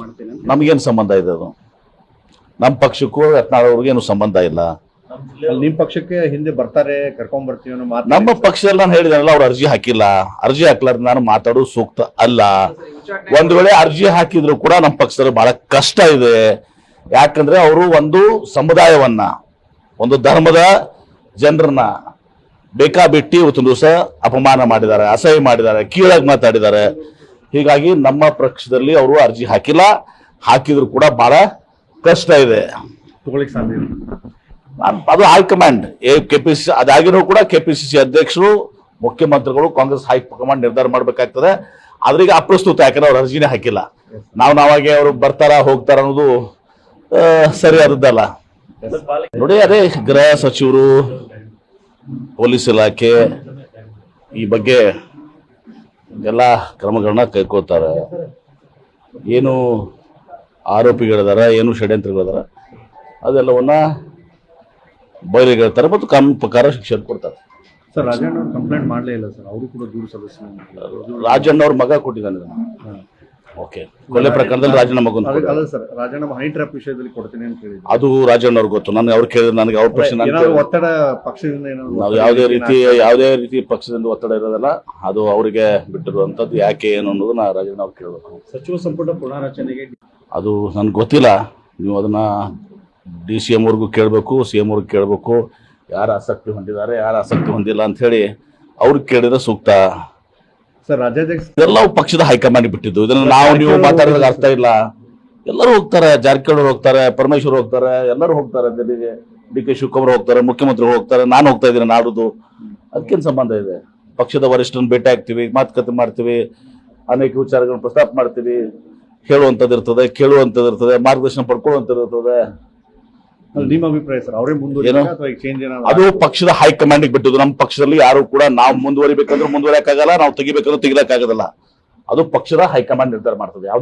ಮಾಡ್ತೇನೆ ನಮಗೇನು ಸಂಬಂಧ ಇದೆ ಅದು? ನಮ್ಮ ಪಕ್ಷಕ್ಕೂ ಯತ್ನಾಳ್ ಅವ್ರಿಗೇನು ಸಂಬಂಧ ಇಲ್ಲ. ನಿಮ್ಮ ನಿಮ್ ಪಕ್ಷಕ್ಕೆ ಹಿಂದೆ ಬರ್ತಾರೆ ಕರ್ಕೊಂಡ್ ಬರ್ತೀವಿ ಅನ್ನೋ ಮಾತು ನಮ್ಮ ಪಕ್ಷದಲ್ಲಿ ನಾನು ಹೇಳಿದನಲ್ಲ ಅವ್ರು ಅರ್ಜಿ ಹಾಕಿಲ್ಲ. ಅರ್ಜಿ ಹಾಕ್ಲಾರ್ದ ನಾನು ಮಾತಾಡೋದು ಸೂಕ್ತ ಅಲ್ಲ. ಒಂದ್ ವೇಳೆ ಅರ್ಜಿ ಹಾಕಿದ್ರು ಕೂಡ ನಮ್ಮ ಪಕ್ಷದಲ್ಲಿ ಬಹಳ ಕಷ್ಟ ಇದೆ. ಯಾಕಂದ್ರೆ ಅವರು ಒಂದು ಸಮುದಾಯವನ್ನ ಒಂದು ಧರ್ಮದ ಜನರನ್ನ ಬೇಕಾಬಿಟ್ಟಿ ಇವತ್ತೊಂದು ದಿವಸ ಅಪಮಾನ ಮಾಡಿದ್ದಾರೆ ಅಸಹ್ಯ ಮಾಡಿದ್ದಾರೆ ಕೀಳಾಗಿ ಮಾತಾಡಿದ್ದಾರೆ. ಹೀಗಾಗಿ ನಮ್ಮ ಪಕ್ಷದಲ್ಲಿ ಅವರು ಅರ್ಜಿ ಹಾಕಿಲ್ಲ. ಹಾಕಿದ್ರು ಕೂಡ ಬಹಳ ಕಷ್ಟ ಇದೆ. ಅದು ಸಾಧ್ಯ ನಾನ್- ಅದು ಹೈಕಮಾಂಡ್ ಸಿ ಅದಾಗಿನೂ ಕೂಡ ಸಿ ಅಧ್ಯಕ್ಷರು ಮುಖ್ಯಮಂತ್ರಿಗಳು ಕಾಂಗ್ರೆಸ್ ಹೈಕಮಾಂಡ್ ನಿರ್ಧಾರ ಮಾಡ್ಬೇಕಾಗ್ತದೆ. ಆದ್ರೆ ಈಗ ಅಪ್ರಸ್ತುತ ಯಾಕಂದ್ರೆ ಅವ್ರು ಅರ್ಜಿನೇ ಹಾಕಿಲ್ಲ. ನಾವು ನಾವಾಗೆ ಅವರು ಬರ್ತಾರ ಹೋಗ್ತಾರ ಅನ್ನೋದು ಸರಿ ಸರಿಯಾದದ್ದಲ್ಲ. ನೋಡಿ ಅದೇ ಗೃಹ ಸಚಿವರು ಪೊಲೀಸ್ ಇಲಾಖೆ ಈ ಬಗ್ಗೆ ಎಲ್ಲ ಕ್ರಮಗಳನ್ನ ಕೈಕೋತಾರೆ ಏನು ಆರೋಪಿಗಳಿದಾರ ಏನು ಷಡ್ಯಂತ್ರಗಳಿದಾರ ಅದೆಲ್ಲವನ್ನ ಬಯಲಿಗೆಳ್ತಾರೆ ಮತ್ತು ಕಾನೂನು ಪ್ರಕಾರ ಶಿಕ್ಷೆ ಕೊಡ್ತಾರೆ. ಸರ್ ರಾಜಣ್ಣ ಅವ್ರು ಕಂಪ್ಲೇಂಟ್ ಮಾಡಲೇ ಇಲ್ಲ ಸರ್. ಅವರು ಕೂಡ ದೂರು ಸಲ್ಲಿಸಿಲ್ಲ ರಾಜಣ್ಣ ಅವ್ರ ಮಗ ಕೊಟ್ಟಿದ್ದಾನೆ. ಓಕೆ. ಕೊಲೆ ಪ್ರಕರಣದಲ್ಲಿ ರಾಜಣ್ಣ ಮಗನ್ ಅದಕ್ಕೆ ಅಲ್ಲ ಸರ್ ರಾಜೀನಾಮೆ ಹನಿ ಟ್ರ್ಯಾಪ್ ವಿಷಯದಲ್ಲಿ ಕೊಡ್ತೀನಿ ಅಂತ ಹೇಳಿದ್ರು. ಅದು ರಾಜಣ್ಣ ಅವ್ರಿಗೆ ಗೊತ್ತು. ನಾನು ಅವ್ರು ಕೇಳಿದ್ರೆ ನನಗೆ ಅವ್ರ ಪ್ರಶ್ನೆ ನಾನು ಏನಾದ್ರು ಕೇಳಿದೆ. ಒತ್ತಡ ಪಕ್ಷದಿಂದ ಏನಾದ್ರು ನಾವು ಯಾವುದೇ ರೀತಿ ಯಾವುದೇ ರೀತಿ ಪಕ್ಷದಿಂದ ಒತ್ತಡ ಇರೋದಲ್ಲ ಅದು ಅವರಿಗೆ ಬಿಟ್ಟಿರುವಂಥದ್ದು ಯಾಕೆ ಏನು ಅನ್ನೋದು ನಾ ರಾಜಣ್ಣ ಅವ್ರು ಕೇಳಬೇಕು. ಸಚಿವ ಸಂಪುಟ ಪುನಾರಚನೆಗೆ ಅದು ನನಗೆ ಗೊತ್ತಿಲ್ಲ. ನೀವು ಅದನ್ನ ಡಿ ಸಿ ಎಂ ಅವ್ರಿಗೂ ಕೇಳಬೇಕು ಸಿ ಎಂ ಅವ್ರಿಗೆ ಕೇಳಬೇಕು. ಯಾರು ಆಸಕ್ತಿ ಹೊಂದಿದ್ದಾರೆ ಯಾರು ಆಸಕ್ತಿ ಹೊಂದಿಲ್ಲ ಅಂತ ಹೇಳಿ ಅವ್ರಿಗೆ ಕೇಳಿದ್ರೆ ಸೂಕ್ತ. ಸರ್ ರಾಜ್ಯಾಧ್ಯಕ್ಷ ಎಲ್ಲವೂ ಪಕ್ಷದ ಹೈಕಮಾಂಡ್ ಬಿಟ್ಟಿದ್ದು. ಇದನ್ನ ನಾವು ನೀವು ಮಾತಾಡೋದಕ್ಕೆ ಅರ್ಥ ಇಲ್ಲ. ಎಲ್ಲರೂ ಹೋಗ್ತಾರೆ ಜಾರಕಿಹೊಳಿ ಹೋಗ್ತಾರೆ ಪರಮೇಶ್ವರ್ ಹೋಗ್ತಾರೆ ಎಲ್ಲರೂ ಹೋಗ್ತಾರೆ ದೆಹಲಿಗೆ ಡಿ ಕೆ ಶಿವಕುಮಾರ್ ಹೋಗ್ತಾರೆ ಮುಖ್ಯಮಂತ್ರಿಗಳು ಹೋಗ್ತಾರೆ ನಾನು ಹೋಗ್ತಾ ಇದ್ದೀನಿ ನಾಡುದು. ಅದಕ್ಕೇನು ಸಂಬಂಧ ಇದೆ? ಪಕ್ಷದ ವರಿಷ್ಠರನ್ನ ಭೇಟಿ ಆಗ್ತೀವಿ ಮಾತುಕತೆ ಮಾಡ್ತೀವಿ ಅನೇಕ ವಿಚಾರಗಳನ್ನ ಪ್ರಸ್ತಾಪ ಮಾಡ್ತೀವಿ. ಹೇಳುವಂಥದ್ದು ಇರ್ತದೆ ಕೇಳುವಂಥದ್ದು ಇರ್ತದೆ ಮಾರ್ಗದರ್ಶನ ಪಡ್ಕೊಳ್ಳುವಂಥದ್ದು ಇರ್ತದೆ ನಿಮ್ಮ ಅಭಿಪ್ರಾಯ ಸರ್ ಅವರೇ ಏನು? ಅದು ಪಕ್ಷದ ಹೈಕಮಾಂಡ್ ಬಿಟ್ಟದ್ದು. ನಮ್ಮ ಪಕ್ಷದಲ್ಲಿ ಯಾರು ಕೂಡ ನಾವು ಮುಂದುವರಿಬೇಕಂದ್ರೆ ಮುಂದುವರಿಯಕ್ಕಾಗಲ್ಲ ನಾವು ತೆಗಿಬೇಕಂದ್ರೆ ತೆಗಿಲಕ್ಕಾಗದಲ್ಲ ಅದು ಪಕ್ಷದ ಹೈಕಮಾಂಡ್ ನಿರ್ಧಾರ ಮಾಡ್ತದೆ. ಯಾವುದೇ